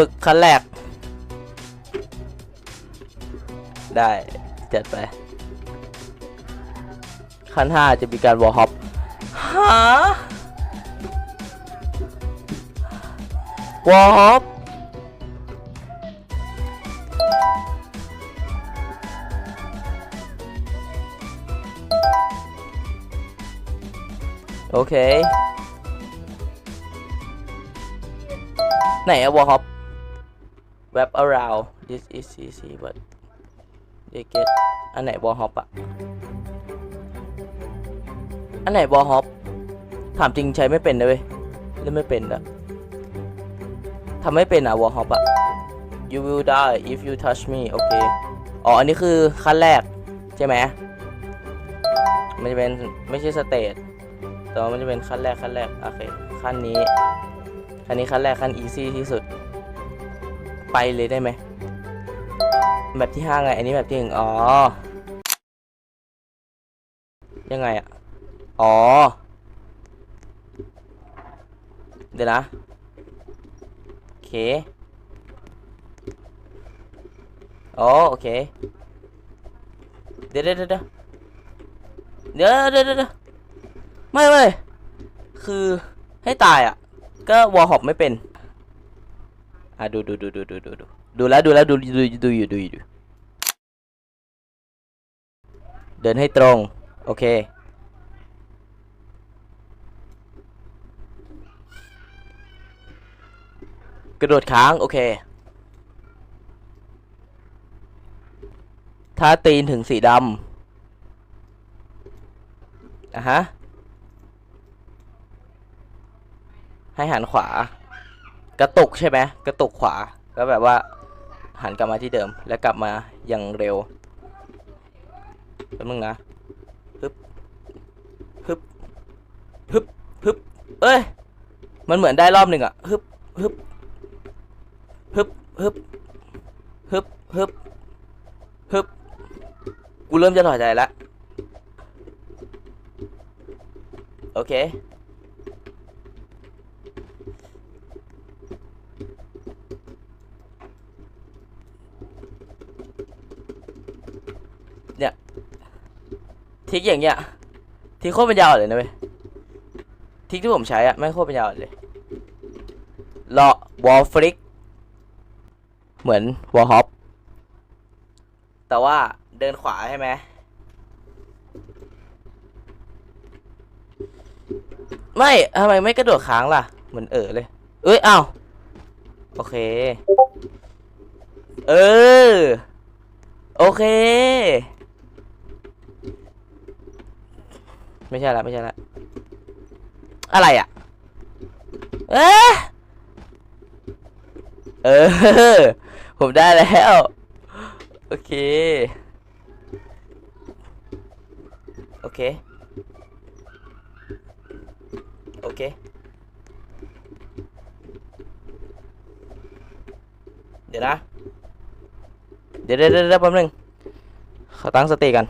ฝึกขั้นแรก ได้จัดไป ขั้นห้าจะมีการวอลฮอปฮะวอลฮอปโอเค ไหนอะวอลฮอป wrap around this is easy but they get อันไหนวอลฮอปอะอันไหนวอลฮอปถามจริงใช้ไม่เป็นนะเว้ยเล่นไม่เป็นอะทำไม่เป็นอะวอลฮอปอะ you will die if you touch me โอเค อ๋อ อันนี้คือขั้นแรก ใช่ไหมมันจะเป็น ไม่ใช่สเตจแต่ว่ามันจะเป็นขั้นแรกขั้นแรก โอเค ขั้นนี้ ขั้นนี้ขั้นแรกขั้นอีซี่ที่สุด ไปเลยได้ไหมแบบที่ห้าไง อันนี้แบบที่หนึ่งอ๋อ ยังไงอะ อ๋อ เดี๋ยวนะ โอเคอ๋อโอเค เดี๋ยวเดี๋ยวเดี๋ยวเดี๋ยวเดี๋ยวเดี๋ยวเดี๋ยวไม่ไม่คือให้ตายอะ ก็วอลฮอปไม่เป็น อะดูดูดูดูดูดูดูดูแล้วดูแล้วดูดูดูอยู่ดูอยู่ดูเดินให้ตรง โอเค กระโดดค้าง โอเค ถ้าตีนถึงสีดำอะฮะ ให้หันขวา กระตุกใช่ไหมกระตุกขวาก็แบบว่าหันกลับมาที่เดิมแล้วกลับมาอย่างเร็วแป๊บนึงนะฮึบฮึบฮึบฮึบเอ้ยมันเหมือนได้รอบหนึ่งอะฮึบฮึบฮึบฮึบฮึบฮึบฮึบกูเริ่มจะถอดใจแล้วโอเค ทิกอย่างเงี้ยทิกโคตรเป็นยาวเลยนะเว้ยทิกที่ผมใช้อะไม่โคตรเป็นยาวเลยเลาะวอลฟลิกเหมือนวอลฮอปแต่ว่าเดินขวาใช่ไหมไม่ทำไมไม่กระโดดค้างล่ะ เหมือนเออเลย เอ้ยอ้าวโอเค เออ โอเค ไม่ใช่ละไม่ใช่ละอะไรอะ เอ๊ะเออ ผมได้แล้ว โอเค โอเค โอเค เดี๋ยวนะ เดี๋ยวเดี๋ยวเดี๋ยวเดี๋ยวแป๊บนึงขอตั้งสติกัน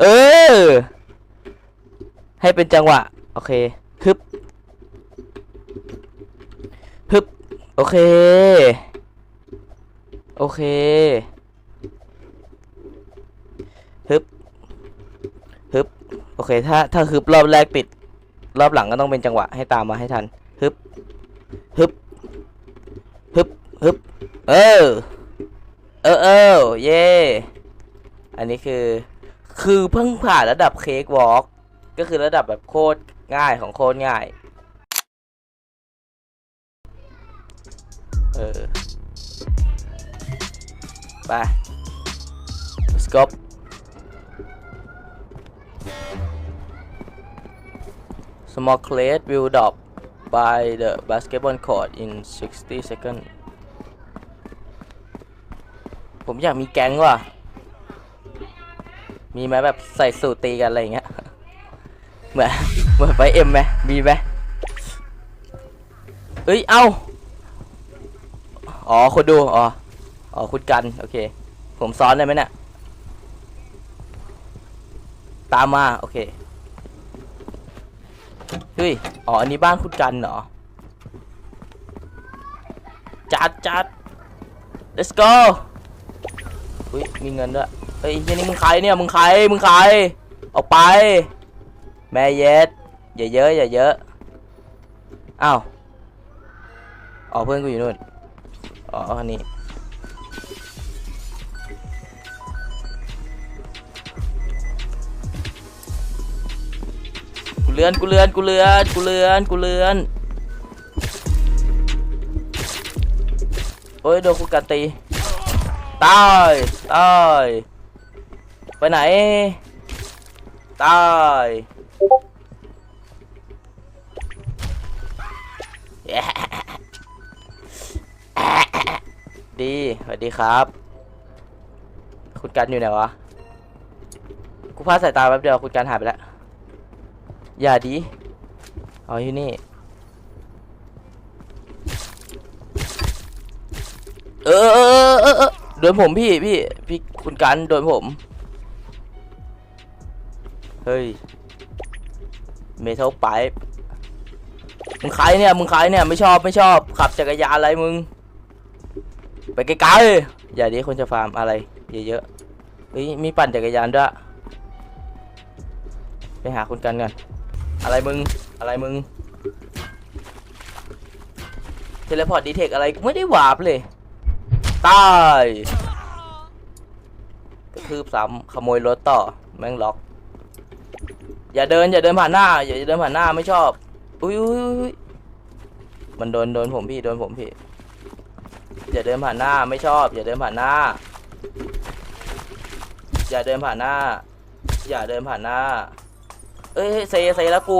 เออ ให้เป็นจังหวะ โอเคฮึบฮึบโอเค โอเคฮึบฮึบโอเค ถ้า ถ้าฮึบรอบแรกปิด รอบหลังก็ต้องเป็นจังหวะให้ตามมาให้ทันฮึบฮึบฮึบฮึบเออ เออเออเย่อันนี้คือ คือเพิ่งผ่านระดับเค้กวอล์กก็คือระดับแบบโคตรง่ายของโคตรง่าย เออ ไป let's go small crate will drop by the basketball court in 60 seconds ผมอยากมีแก๊งว่ะ มีไหมแบบใส่สูตรตีกันอะไรอย่างเงี้ยเหมือนเหมือนไปเอ็มไหมมีไหมเอ้ยเอ้าอ๋อคุณดูอ๋ออ๋อคุณกันโอเค ผมซ้อนได้ไหมเนี่ยตามมาโอเคฮึฮ้ยอ๋ออันนี้บ้านคุณกันเหรอจัดจัด let's go อุ้ยมีเงินด้วย เฮ้ยนี่มึงใครเนี่ยมึงใครมึงใครออกไป แม่เย็ดอย่าเยอะอย่าเยอะอ้าวอ๋อเพื่อนกูอยู่นู่นอ๋อคันนี้กูเลือนกูเลือนกูเลือนกูเลือนกูเลือนโอ้ยโดนกูกัดตีตายตาย ไปไหน ตาย ดี สวัสดีครับ คุณกันอยู่ไหนวะ กูพลาดสายตาแป๊บเดียว คุณกันหายไปแล้ว อย่าดีเอาอยู่นี่ เออเออเออโดนผมพี่พี่ พี่คุณกันโดนผม เฮ้ย เมทัลไปมึงใครเนี่ย มึงใครเนี่ย ไม่ชอบ ไม่ชอบ ขับจักรยานอะไรมึง ไปไกลๆ อย่าดีคนจะฟาร์มอะไร เยอะๆเฮ้ย มีปั่นจักรยานด้วย ไปหาคุณกันก่อนอะไรมึง อะไรมึง เทเลพอร์ตดีเทคอะไร ไม่ได้วาร์ปเลย ตายกระทืบซ้ำขโมยรถต่อ แม่งล็อก อย่าเดินอย่าเดินผ่านหน้า อย่าเดินผ่านหน้าไม่ชอบ อุ้ยอุ้ยมันโดนโดนผมพี่โดนผมพี่ อย่าเดินผ่านหน้าไม่ชอบ อย่าเดินผ่านหน้า อย่าเดินผ่านหน้า อย่าเดินผ่านหน้า เอ้ยเซเซแล้วกู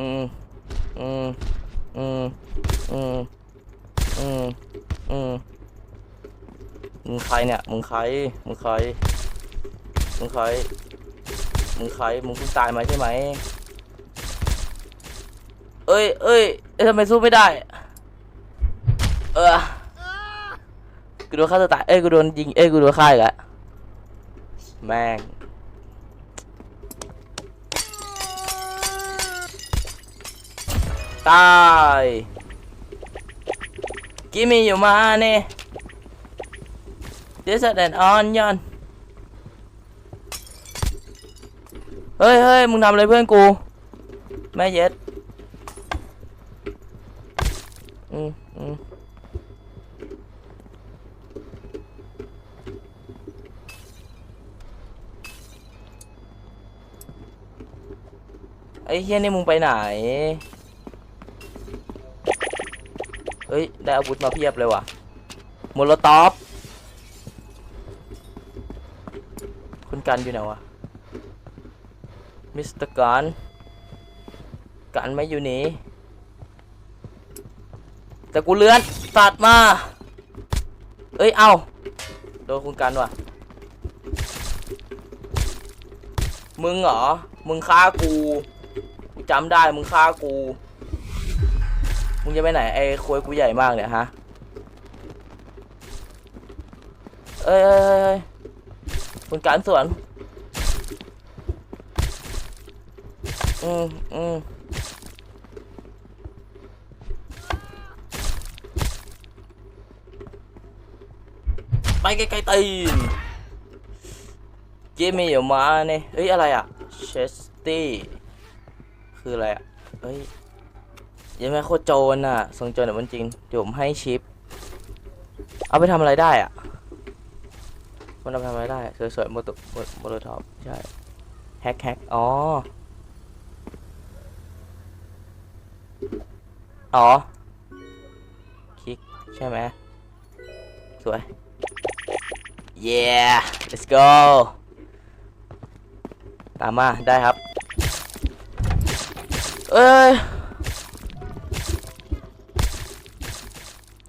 อืม อืม อืม อืม อืม อืม มึงใคร เนี่ย มึงใคร มึงใคร มึงใคร มึงใคร มึงเพิ่งตายมาใช่ไหมเอ้ยเอ้ย เอ้ยทำไมสู้ไม่ได้ เออ กูโดนฆ่าตัวตาย เอ้ย กูโดนยิง เอ้ย กูโดนฆ่าอีกแล้วแม่งตาย Give me your money This is an onion เฮ้ยเฮ้ยมึงทำอะไรเพื่อนกู แม่เย็ดอืมอืมไอ้เฮียนี่มึงไปไหน เฮ้ย ได้อาวุธมาเพียบเลยว่ะมโลตอฟคุณ กันอยู่ไหนวะ มิสเตอร์กันกันไม่อยู่นี่ แต่กูเลื้อนตัดมา เอ้ย เอาโดนคุณกันว่ะ มึงเหรอ มึงฆ่ากูกูจำได้ มึงฆ่ากู มึงจะไปไหน ไอ้ควยกูใหญ่มากเนี่ยฮะ เอ้ย คุณการสวนอืมอืมไปไกลๆตีนเจมี่อย่มาเนี่ยเฮ้ย อะไรอะเชสตี้คืออะไรอะเฮ้ยยังไม่โคตรโจรอะส่งโจรแต่มันจริงเดี๋ยวผมให้ชิป เอาไปทำอะไรได้อะ มันเอาทำอะไรได้ สวยๆโมโตโมโตท็อปใช่แฮกแฮกอ๋อ อ๋อ คลิก ใช่ไหมสวย yeah let's go ตามมาได้ครับ เอ้ย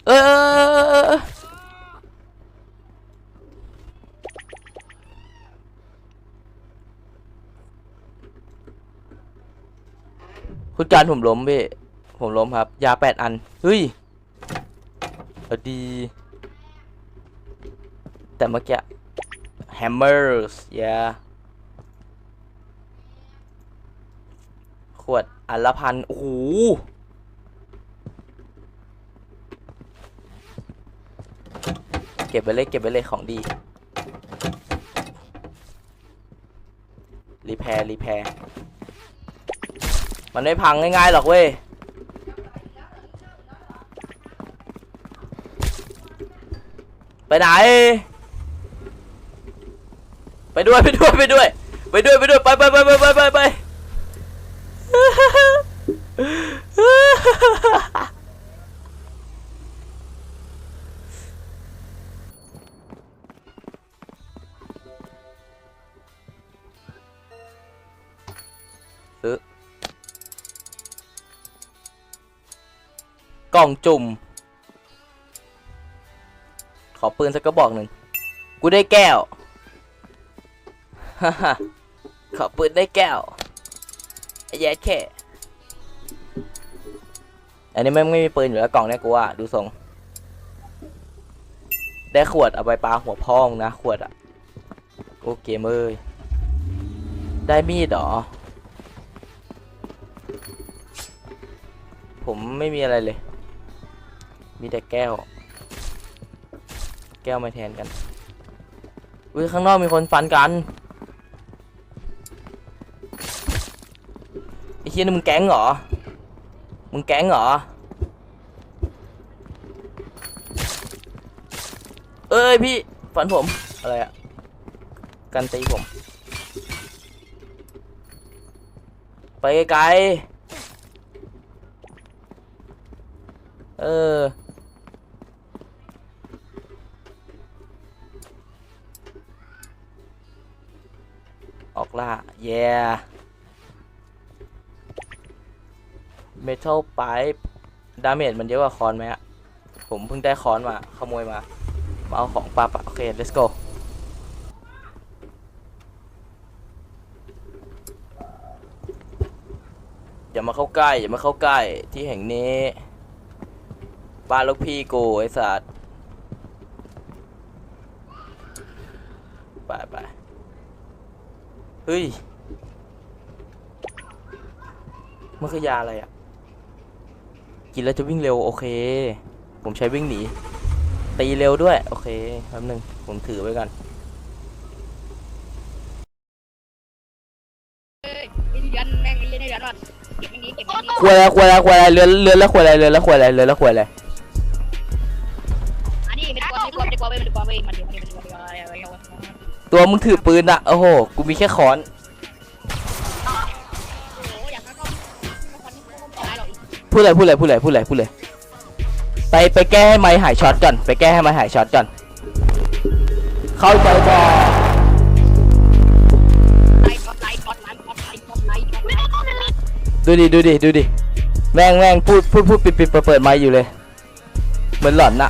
เอ้ยเอ้ยเอ้ยเอ้ยเอ้ย คุณการผมล้มพี่ผมล้มครับ ยาแปดอัน เฮ้ยอดี แต่เมื่อกี้ hammers yeah ขวดอันละพัน โอ้โหเก็บไปเลย เก็บไปเลยของดี รีแพร์รีแพร์ มันไม่พังง่ายๆหรอกเว้ย ไปไหน ไปด้วยไปด้วยไปด้วย ไปด้วยไปด้วยไปไปไปไปไปไป กล่องจุ่ม ขอปืนสักกระบอกหนึ่ง กูได้แก้ว ฮ่าฮ่าขอปืนได้แก้วไอ้แย่แค่ อันนี้ไม่ไม่มีปืนอยู่แล้วกล่องเนี่ยกูว่าดูทรง ได้ขวดเอาไปปาหัวพองนะ ขวดอะโอเคเมยได้มีดหรอ ผมไม่มีอะไรเลย มีแต่แก้ว แก้วมาแทนกันอุ้ยข้างนอกมีคนฟันกันไอ้เฮียนี่มึงแก๊งเหรอ มึงแก๊งเหรอ เอ้ยพี่ฟันผม อะไรอะกันตีผม ไปไกล เออ yeah metal pipe ดาเมจมันเยอะกว่าคอนไหมอะผมเพิ่งได้คอนมา ขโมยมามาเอาของปับอะโอเค let's go อย่ามาเข้าใกล้ อย่ามาเข้าใกล้ที่แห่งนี้บ้านลูกพี่กูไอ้สัตว์ไปไปเฮ้ย มันคือยาอะไรอะ กินแล้วจะวิ่งเร็วโอเค ผมใช้วิ่งหนี ตีเร็วด้วย โอเคแป๊บนึง ผมถือไว้กันขวายขวายขวายเรือเรือแล้วขวายเรือแล้วขวายเรือแล้วขวายอะไรตัวมึงถือปืนอะโอ้โห กูมีแค่ขอน พูดเลยพูดเลยพูดเลยพูดเลยพูดเลยไปไปแก้ให้ไม้หายช็อตก่อนไปแก้ให้ไม้หายช็อตก่อนเข้าใจบ่อตไลท์ช็อตไลท์ช็อตไลท์ช็อตไลท์ช็อตไลท์ช็อตไลท์ดูดิดูดิดูดิแม่งแม่งพูดพูดพูดปิดปิดเปิดเปิดไม้อยู่เลย เหมือนหลอนน่ะ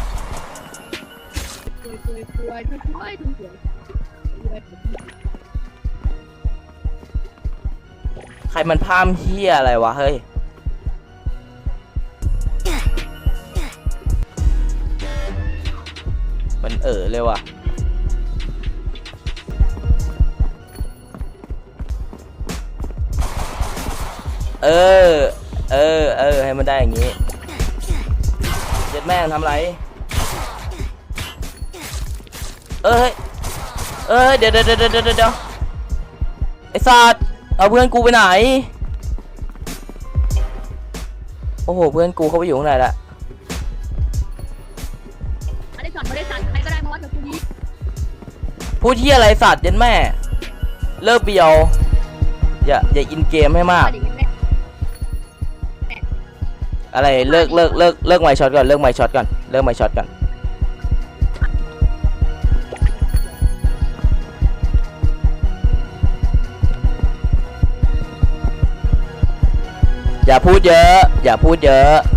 ใครมันพามเฮียอะไรวะเฮ้ย เออเลยว่ะเออ เออ เออ ให้มันได้อย่างงี้ เจ็ดแม่งทำไร เอ้ย เอ้ยเดี๋ยวเดี๋ยวเดี๋ยวเดี๋ยวเดี๋ยวไอ้สัตว์เอาเพื่อนกูไปไหน โอ้โห เพื่อนกูเขาไปอยู่ข้างในละ พูดที่อะไรสัตว์เย็นแม่ เลิกเบียว อย่าอย่าอินเกมให้มาก อะไรเลิกเลิกเลิกเลิกไมค์ช็อตก่อนเลิกไมค์ช็อตก่อนเลิกไมค์ช็อตก่อนอย่าพูดเยอะ อย่าพูดเยอะ